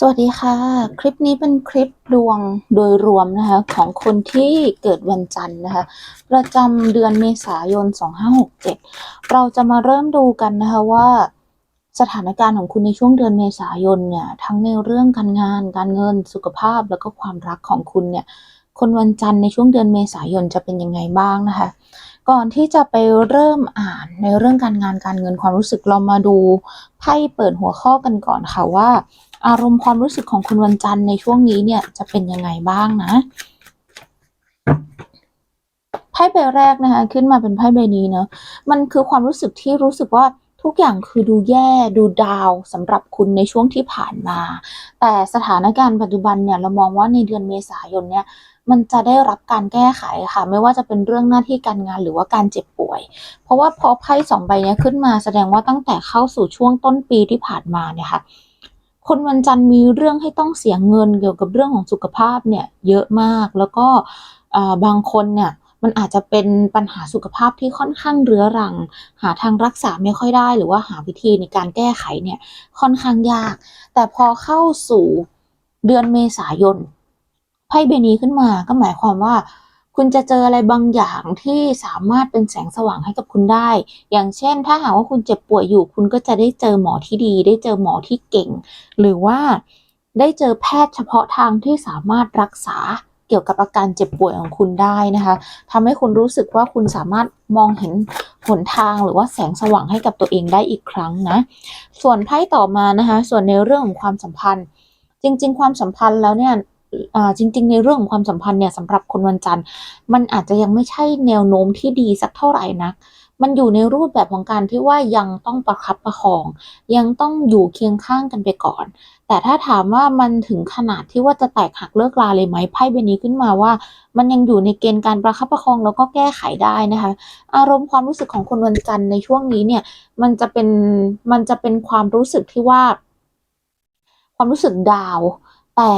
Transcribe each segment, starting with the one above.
สวัสดีค่ะ คลิปนี้เป็นคลิปดวงโดยรวมนะคะของคนที่เกิดวันจันทร์นะคะประจำเดือนเมษายน 2567 เราจะมาเริ่มดูกันนะคะว่าสถานการณ์ของคุณในช่วงเดือนเมษายนเนี่ยทั้งในเรื่องการงาน การเงินสุขภาพแล้วก็ความรักของคุณเนี่ยคนวันจันทร์ในช่วงเดือนเมษายนจะเป็นยังไงบ้างนะคะ ก่อนที่จะไปเริ่มอ่านในเรื่องการงานการเงินความรู้สึกเรามาดูไพ่เปิดหัวข้อกันก่อนค่ะว่า อารมณ์ความรู้สึกของคุณวันจันทร์ในช่วงนี้เนี่ยจะเป็นยังไงบ้างนะไพ่ใบแรกนะคะขึ้นมาเป็นไพ่ใบนี้เนาะมันคือความรู้สึกที่รู้สึกว่าทุกอย่างคือดูแย่ดูดาวสำหรับคุณในช่วงที่ผ่านมา แต่สถานการณ์ปัจจุบันเนี่ยเรามองว่าในเดือนเมษายนเนี่ย มันจะได้รับการแก้ไขค่ะ ไม่ว่าจะเป็นเรื่องหน้าที่การงานหรือว่าการเจ็บป่วย เพราะว่าพอไพ่สองใบนี้ขึ้นมาแสดงว่าตั้งแต่เข้าสู่ช่วงต้นปีที่ผ่านมาเนี่ยค่ะคนวันจันทร์มีเรื่องให้ต้องเสียเงินเกี่ยวกับเรื่องของสุขภาพเนี่ยเยอะมากแล้วก็บางคนเนี่ยมันอาจจะเป็นปัญหาสุขภาพที่ค่อนข้างเรื้อรัง หาทางรักษาไม่ค่อยได้ หรือว่าหาวิธีในการแก้ไขเนี่ยค่อนข้างยาก แต่พอเข้าสู่เดือนเมษายน ไพ่ใบนี้ขึ้นมาก็หมายความว่า คุณจะเจออะไรบางอย่างที่สามารถเป็นแสงสว่างให้กับคุณได้ อย่างเช่น ถ้าหากว่าคุณเจ็บป่วยอยู่ คุณก็จะได้เจอหมอที่ดี ได้เจอหมอที่เก่ง หรือว่าได้เจอแพทย์เฉพาะทางที่สามารถรักษาเกี่ยวกับอาการเจ็บป่วยของคุณได้นะคะทำให้คุณรู้สึกว่าคุณสามารถมองเห็นหนทางหรือว่าแสงสว่างให้กับตัวเองได้อีกครั้งนะ ส่วนไพ่ต่อมานะคะ ส่วนในเรื่องของความสัมพันธ์ จริง ๆ ความสัมพันธ์แล้วเนี่ย จริง ๆ ในเรื่องของความสัมพันธ์เนี่ยสำหรับคนวันจันทร์ มันอาจจะยังไม่ใช่แนวโน้มที่ดีสักเท่าไหร่นะมันอยู่ในรูปแบบของการที่ว่ายังต้องประคับประคอง ยังต้องอยู่เคียงข้างกันไปก่อน แต่ถ้าถามว่ามันถึงขนาดที่ว่าจะแตกหักเลิกลาเลยไหมไพ่ใบนี้ขึ้นมาว่า มันยังอยู่ในเกณฑ์การประคับประคองแล้วก็แก้ไขได้นะคะ อารมณ์ความรู้สึกของคนวันจันทร์ในช่วงนี้เนี่ยมันจะเป็นมันจะเป็นความรู้สึกที่ว่า ความรู้สึกดาว แต่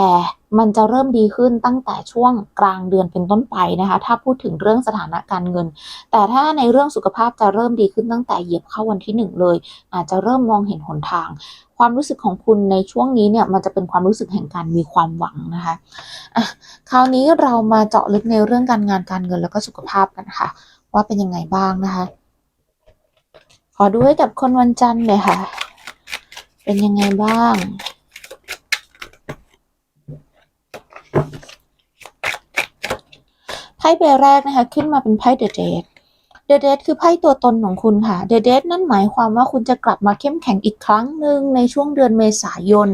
มันจะเริ่มดีขึ้นตั้งแต่ช่วงกลางเดือนเป็นต้นไปนะคะ ถ้าพูดถึงเรื่องสถานะการเงิน แต่ถ้าในเรื่องสุขภาพจะเริ่มดีขึ้นตั้งแต่เหยียบเข้าวันที่หนึ่งเลย อาจจะเริ่มมองเห็นหนทาง ความรู้สึกของคุณในช่วงนี้เนี่ยมันจะเป็นความรู้สึกแห่งการมีความหวังนะคะะคราวนี้เรามาเจาะลึกในเรื่องการงานการเงินแล้วก็สุขภาพกันค่ะ ว่าเป็นยังไงบ้างนะคะ ขอดูให้กับคนวันจันทร์เลยค่ะ เป็นยังไงบ้าง ไพ่ใบแรกนะคะ ขึ้นมาเป็นไพ่เดอะเดทเดอะเดทคือไพ่ตัวตนของคุณค่ะเดอะเดทนั่นหมายความว่าคุณจะกลับมาเข้มแข็งอีกครั้งหนึ่งในช่วงเดือนเมษายน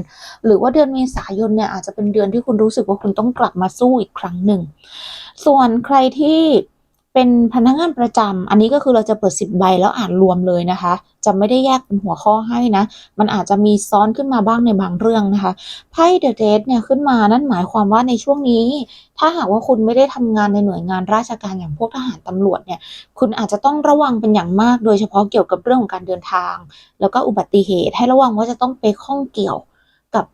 หรือว่าเดือนเมษายนเนี่ยอาจจะเป็นเดือนที่คุณรู้สึกว่าคุณต้องกลับมาสู้อีกครั้งหนึ่ง ส่วนใครที่ เป็นพนักงานประจำอันนี้ก็คือเราจะเปิดสิบใบแล้วอ่านรวมเลยนะคะ จะไม่ได้แยกเป็นหัวข้อให้นะ มันอาจจะมีซ้อนขึ้นมาบ้างในบางเรื่องนะคะ ไพ่เดอะเดทเนี่ยขึ้นมานั่นหมายความว่าในช่วงนี้ ถ้าหากว่าคุณไม่ได้ทำงานในหน่วยงานราชการอย่างพวกทหารตำรวจเนี่ย คุณอาจจะต้องระวังเป็นอย่างมาก โดยเฉพาะเกี่ยวกับเรื่องของการเดินทาง แล้วก็อุบัติเหตุ ให้ระวังว่าจะต้องไปข้องเกี่ยวกับ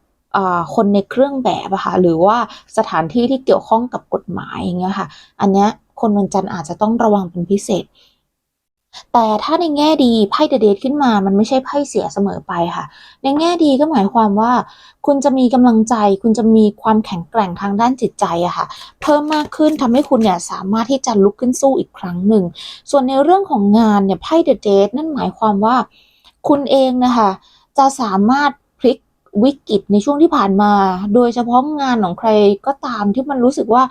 คนในเครื่องแบบอะค่ะหรือว่าสถานที่ที่เกี่ยวข้องกับกฎหมายอย่างเงี้ยค่ะ อันเนี้ย คนวันจันทร์อาจจะต้องระวังเป็นพิเศษ แต่ถ้าในแง่ดีไพ่เดเดทขึ้นมา มันไม่ใช่ไพ่เสียเสมอไปค่ะ ในแง่ดีก็หมายความว่า คุณจะมีกำลังใจ คุณจะมีความแข็งแกร่งทางด้านจิตใจอะค่ะ เพิ่มมากขึ้นทำให้คุณเนี่ยสามารถที่จะลุกขึ้นสู้อีกครั้งหนึ่ง ส่วนในเรื่องของงานเนี่ยไพ่เดเดทนั่นหมายความว่า คุณเองนะคะจะสามารถ วิกฤตในช่วงที่ผ่านมา โดยเฉพาะงานของใครก็ตามที่มันรู้สึกว่า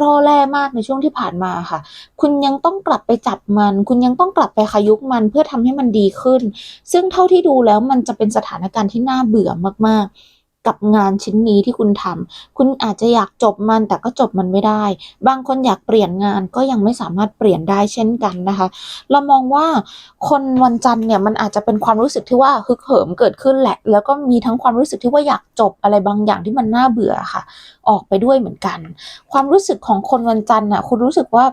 รอแร่มากในช่วงที่ผ่านมาค่ะ คุณยังต้องกลับไปจับมัน คุณยังต้องกลับไปขยุกมันเพื่อทำให้มันดีขึ้น ซึ่งเท่าที่ดูแล้วมันจะเป็นสถานการณ์ที่น่าเบื่อมากๆ กับงานชิ้นนี้ที่คุณทำคุณอาจจะอยากจบมันแต่ก็จบมันไม่ได้ บางคนอยากเปลี่ยนงานก็ยังไม่สามารถเปลี่ยนได้เช่นกันนะคะ เรามองว่าคนวันจันทร์เนี่ยมันอาจจะเป็นความรู้สึกที่ว่าฮึกเหิมเกิดขึ้นแหละ แล้วก็มีทั้งความรู้สึกที่ว่าอยากจบอะไรบางอย่างที่มันน่าเบื่อค่ะ ออกไปด้วยเหมือนกัน ความรู้สึกของคนวันจันทร์อะคุณรู้สึกว่า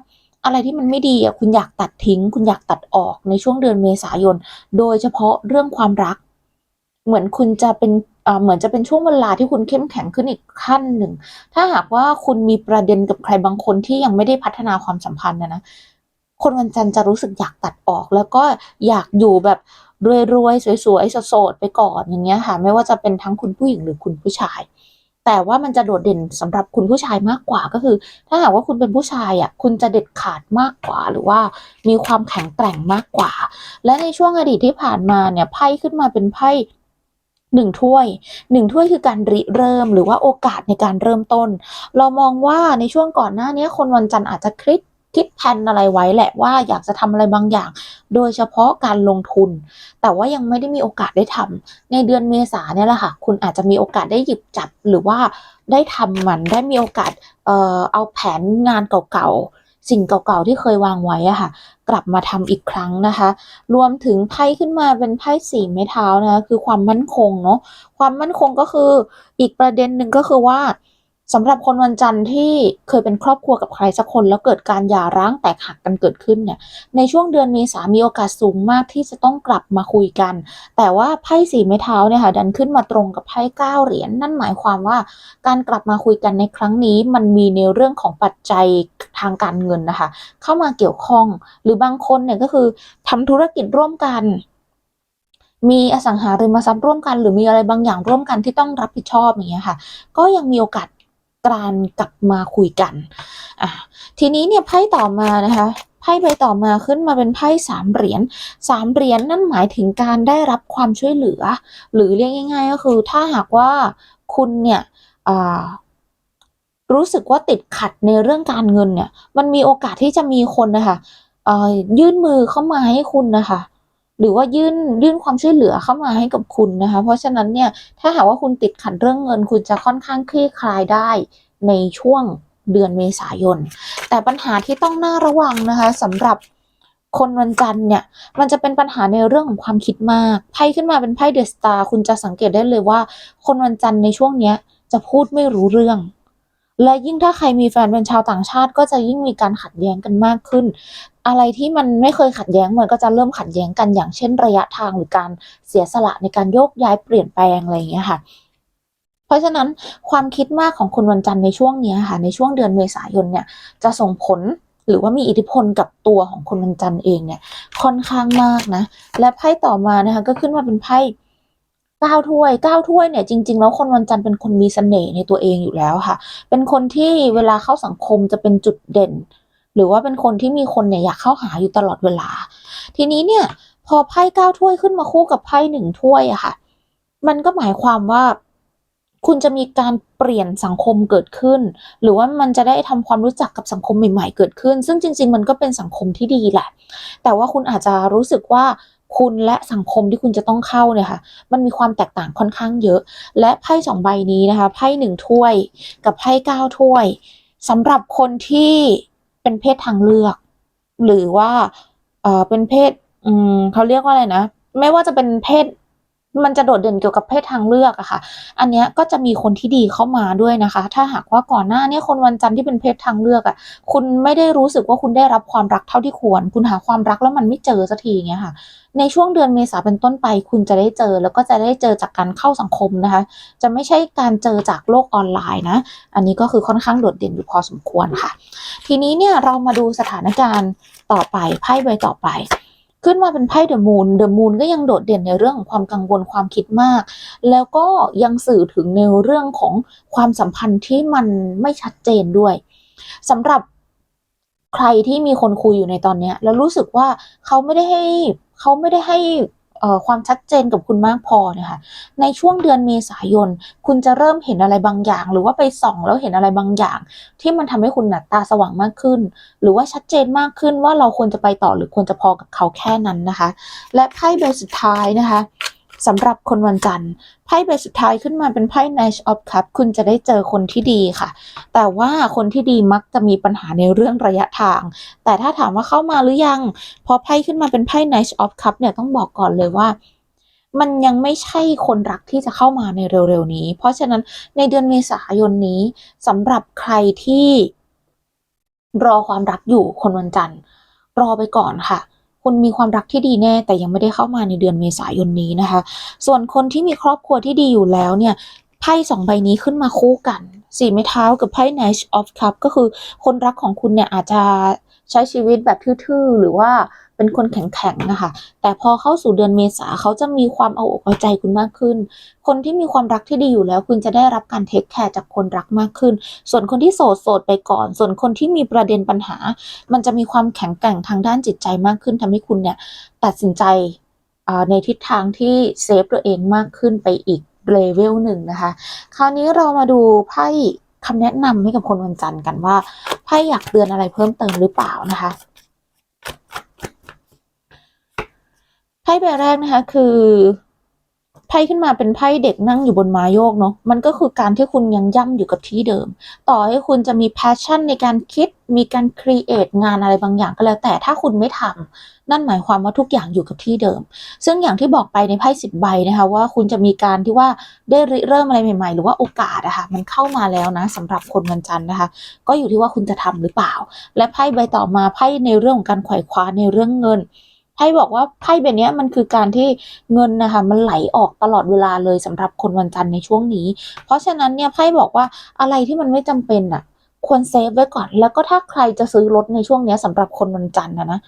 อะไรที่มันไม่ดีอะคุณอยากตัดทิ้ง คุณอยากตัดออกในช่วงเดือนเมษายน โดยเฉพาะเรื่องความรัก เหมือนคุณจะเป็นเหมือนจะเป็นช่วงเวลาที่คุณเข้มแข็งขึ้นอีกขั้นหนึ่ง ถ้าหากว่าคุณมีประเด็นกับใครบางคนที่ยังไม่ได้พัฒนาความสัมพันธ์นะนะ คนวันจันทร์จะรู้สึกอยากตัดออก แล้วก็อยากอยู่แบบรวยๆสวยๆโสดๆไปก่อนอย่างเงี้ยค่ะ ไม่ว่าจะเป็นทั้งคุณผู้หญิงหรือคุณผู้ชาย แต่ว่ามันจะโดดเด่นสำหรับคุณผู้ชายมากกว่าก็คือ ถ้าหากว่าคุณเป็นผู้ชายอะคุณจะเด็ดขาดมากกว่า หรือว่ามีความแข็งแกร่งมากกว่า และในช่วงอดีตที่ผ่านมาเนี่ยไพ่ขึ้นมาเป็นไพ่ หนึ่งถ้วยหนึ่งถ้วยคือการริเริ่มหรือว่าโอกาสในการเริ่มต้น เรามองว่าในช่วงก่อนหน้านี้คนวันจันทร์อาจจะคิดคิดแผนอะไรไว้แหละว่าอยากจะทำอะไรบางอย่าง โดยเฉพาะการลงทุน แต่ว่ายังไม่ได้มีโอกาสได้ทำในเดือนเมษาเนี่ยแหละค่ะ คุณอาจจะมีโอกาสได้หยิบจับหรือว่าได้ทำมันได้มีโอกาสเอ่อเอาแผนงานเก่าๆ สิ่งเก่าๆที่เคยวางไว้อะค่ะ กลับมาทำอีกครั้งนะคะ รวมถึงไพ่ขึ้นมาเป็นไพ่สี่ไม้เท้านะคะคือความมั่นคงเนาะความมั่นคงก็คืออีกประเด็นหนึ่งก็คือว่า สำหรับคนวันจันทร์ที่เคยเป็นครอบครัวกับใครสักคนแล้วเกิดการหย่าร้างแตกหักกันเกิดขึ้นเนี่ยในช่วงเดือนเมษามีโอกาสสูงมากที่จะต้องกลับมาคุยกัน แต่ว่าไพ่สี่ไม้เท้าเนี่ยค่ะดันขึ้นมาตรงกับไพ่เก้าเหรียญนั่นหมายความว่าการกลับมาคุยกันในครั้งนี้ มันมีในเรื่องของปัจจัยทางการเงินนะคะเข้ามาเกี่ยวข้องหรือบางคนเนี่ยก็คือทำธุรกิจร่วมกันมีอสังหาริมทรัพย์ร่วมกัน หรือมีอะไรบางอย่างร่วมกันที่ต้องรับผิดชอบอย่างเงี้ยค่ะ ก็ยังมีโอกาส การกลับมาคุยกันอะทีนี้เนี่ยไพ่ต่อมานะคะไพ่ใบต่อมาขึ้นมาเป็นไพ่สามเหรียญสามเหรียญนั่นหมายถึงการได้รับความช่วยเหลือ หรือเรียกง่าย ๆ ก็คือถ้าหากว่าคุณเนี่ยอ่ารู้สึกว่าติดขัดในเรื่องการเงินเนี่ย มันมีโอกาสที่จะมีคนนะคะยื่นมือเข้ามาให้คุณนะคะ หรือว่ายื่นยื่นความช่วยเหลือเข้ามาให้กับคุณนะคะ เพราะฉะนั้นเนี่ยถ้าหากว่าคุณติดขัดเรื่องเงิน คุณจะค่อนข้างคลี่คลายได้ในช่วงเดือนเมษายน แต่ปัญหาที่ต้องน่าระวังนะคะสำหรับคนวันจันทร์เนี่ยมันจะเป็นปัญหาในเรื่องของความคิดมากไพ่ขึ้นมาเป็นไพ่เดอะสตาร์คุณจะสังเกตได้เลยว่า คนวันจันทร์ในช่วงเนี้ยจะพูดไม่รู้เรื่อง และยิ่งถ้าใครมีแฟนเป็นชาวต่างชาติ ก็จะยิ่งมีการขัดแย้งกันมากขึ้น อะไรที่มันไม่เคยขัดแย้งมันก็จะเริ่มขัดแย้งกันอย่างเช่นระยะทางหรือการเสียสละในการโยกย้ายเปลี่ยนแปลงอะไรอย่างเงี้ยค่ะเพราะฉะนั้นความคิดมากของคนวันจันทร์ในช่วงนี้ค่ะในช่วงเดือนเมษายนเนี่ยจะส่งผลหรือว่ามีอิทธิพลกับตัวของคนวันจันทร์เองเนี่ยค่อนข้างมากนะ และไพ่ต่อมานะคะก็ขึ้นมาเป็นไพ่ เก้าถ้วยเก้าถ้วยเนี่ยจริง ๆ แล้วคนวันจันทร์เป็นคนมีเสน่ห์ในตัวเองอยู่แล้วค่ะ เป็นคนที่เวลาเข้าสังคมจะเป็นจุดเด่น หรือว่าเป็นคนที่มีคนเนี่ยอยากเข้าหาอยู่ตลอดเวลา ทีนี้เนี่ยพอไพ่เก้าถ้วยขึ้นมาคู่กับไพ่หนึ่งถ้วยอะค่ะ มันก็หมายความว่าคุณจะมีการเปลี่ยนสังคมเกิดขึ้น หรือว่ามันจะได้ทำความรู้จักกับสังคมใหม่ ๆ เกิดขึ้น ซึ่งจริง ๆ มันก็เป็นสังคมที่ดีแหละ แต่ว่าคุณอาจจะรู้สึกว่า คุณและสังคมที่คุณจะต้องเข้าเนี่ยค่ะ มันมีความแตกต่างค่อนข้างเยอะ และไพ่สองใบนี้นะคะไพ่หนึ่งถ้วยกับไพ่เก้าถ้วยสำหรับคนที่เป็นเพศทางเลือก หรือว่าเออเป็นเพศอืมเขาเรียกว่าอะไรนะ ไม่ว่าจะเป็นเพศ มันจะโดดเด่นเกี่ยวกับเพศทางเลือกอะค่ะ อันเนี้ยก็จะมีคนที่ดีเข้ามาด้วยนะคะ ถ้าหากว่าก่อนหน้าเนี้คนวันจันทร์ที่เป็นเพศทางเลือกอะคุณไม่ได้รู้สึกว่าคุณได้รับความรักเท่าที่ควร คุณหาความรักแล้วมันไม่เจอสักทีอย่างเงี้ยค่ะ ในช่วงเดือนเมษาเป็นต้นไปคุณจะได้เจอแล้วก็จะได้เจอจากการเข้าสังคมนะคะ จะไม่ใช่การเจอจากโลกออนไลน์นะ อันนี้ก็คือค่อนข้างโดดเด่นอยู่พอสมควรค่ะ ทีนี้เนี่ยเรามาดูสถานการณ์ต่อไปไพ่ใบต่อไป ขึ้นมาเป็นไพ่เดอะมูนเดอะมูนก็ยังโดดเด่นในเรื่องของความกังวลความคิดมาก แล้วก็ยังสื่อถึงในเรื่องของความสัมพันธ์ที่มันไม่ชัดเจนด้วยสำหรับใครที่มีคนคุยอยู่ในตอนเนี้ยแล้วรู้สึกว่าเขาไม่ได้ให้เขาไม่ได้ให้ ความชัดเจนกับคุณมากพอเนี่ยค่ะในช่วงเดือนเมษายน คุณจะเริ่มเห็นอะไรบางอย่าง หรือว่าไปส่องแล้วเห็นอะไรบางอย่าง ที่มันทำให้คุณหนัตาสว่างมากขึ้น หรือว่าชัดเจนมากขึ้นว่าเราควรจะไปต่อหรือควรจะพอกับเขาแค่นั้นนะคะ และไพ่ใบสุดท้ายนะคะ สำหรับคนวันจันทร์ไพ่ใบสุดท้ายขึ้นมาเป็นไพ่ Knight of Cups คุณจะได้เจอคนที่ดีค่ะ แต่ว่าคนที่ดีมักจะมีปัญหาในเรื่องระยะทาง แต่ถ้าถามว่าเข้ามาหรือยังพอไพ่ขึ้นมาเป็นไพ่ Knight of Cups เนี่ยต้องบอกก่อนเลยว่ามันยังไม่ใช่คนรักที่จะเข้ามาในเร็วๆนี้ เพราะฉะนั้นในเดือนเมษายนนี้สำหรับใครที่รอความรักอยู่คนวันจันทร์ รอไปก่อนค่ะ คุณมีความรักที่ดีแน่ แต่ยังไม่ได้เข้ามาในเดือนเมษายนนี้นะคะ ส่วนคนที่มีครอบครัวที่ดีอยู่แล้วเนี่ยไพ่สองใบนี้ขึ้นมาคู่กันสี่ไม้เท้ากับไพ่ Knight of Cup ก็คือคนรักของคุณเนี่ยอาจจะ ใช้ชีวิตแบบทื่อๆ หรือว่าเป็นคนแข็งๆนะคะ แต่พอเข้าสู่เดือนเมษาเขาจะมีความเอาอกเอาใจคุณมากขึ้น คนที่มีความรักที่ดีอยู่แล้วคุณจะได้รับการเทคแคร์จากคนรักมากขึ้น ส่วนคนที่โสดโสดไปก่อน ส่วนคนที่มีประเด็นปัญหา มันจะมีความแข็งแกร่งทางด้านจิตใจมากขึ้นทำให้คุณเนี่ยตัดสินใจในทิศทางที่เซฟตัวเองมากขึ้นไปอีกเลเวลหนึ่งนะคะ คราวนี้เรามาดูไพ่ คำแนะนำให้กับคนวันจันทร์กันว่าไพ่อยากเตือนอะไรเพิ่มเติมหรือเปล่านะคะไพ่ใบแรกนะคะคือ ไพ่ขึ้นมาเป็นไพ่เด็กนั่งอยู่บนม้าโยกเนาะมันก็คือการที่คุณยังย่ำอยู่กับที่เดิม ต่อให้คุณจะมี passion ในการคิดมีการ create งานอะไรบางอย่างก็แล้ว แต่ถ้าคุณไม่ทำนั่นหมายความว่าทุกอย่างอยู่กับที่เดิม ซึ่งอย่างที่บอกไปในไพ่สิบใบนะคะว่าคุณจะมีการที่ว่าได้ริเริ่มอะไรใหม่ๆ หรือว่าโอกาสอะค่ะมันเข้ามาแล้วนะสำหรับคนวันจันทร์นะคะ ก็อยู่ที่ว่าคุณจะทำหรือเปล่า และไพ่ใบต่อมาไพ่ในเรื่องของการไขว่คว้าในเรื่องเงิน ไพ่บอกว่าไพ่ใบนี้มันคือการที่เงินนะคะมันไหลออกตลอดเวลาเลยสำหรับคนวันจันทร์ในช่วงนี้ เพราะฉะนั้นเนี่ยไพ่บอกว่าอะไรที่มันไม่จำเป็นอะควรเซฟไว้ก่อน แล้วก็ถ้าใครจะซื้อรถในช่วงนี้ยสำหรับคนวันจันทร์นะนะ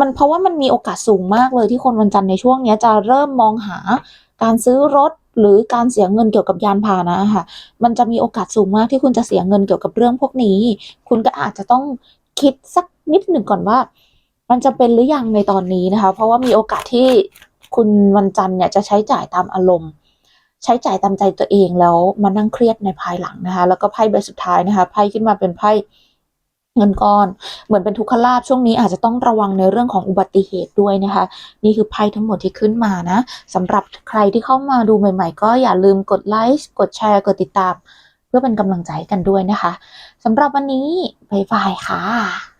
มันเพราะว่ามันมีโอกาสสูงมากเลยที่คนวันจันทร์ในช่วงนี้จะเริ่มมองหาการซื้อรถหรือการเสียเงินเกี่ยวกับยานพาหนะค่ะ มันจะมีโอกาสสูงมากที่คุณจะเสียเงินเกี่ยวกับเรื่องพวกนี้ คุณก็อาจจะต้องคิดสักนิดหนึ่งก่อนว่า มันจะเป็นหรือยังในตอนนี้นะคะ เพราะว่ามีโอกาสที่คุณวันจันทร์เนี่ยจะใช้จ่ายตามอารมณ์ ใช้จ่ายตามใจตัวเองแล้วมานั่งเครียดในภายหลังนะคะ แล้วก็ไพ่ใบสุดท้ายนะคะไพ่ขึ้นมาเป็นไพ่เงินก้อนเหมือนเป็นทุกขลาภช่วงนี้อาจจะต้องระวังในเรื่องของอุบัติเหตุด้วยนะคะ นี่คือไพ่ทั้งหมดที่ขึ้นมานะสำหรับใครที่เข้ามาดูใหม่ ๆ ก็อย่าลืมกดไลค์กดแชร์กดติดตาม เพื่อเป็นกำลังใจกันด้วยนะคะสำหรับวันนี้บายบายค่ะ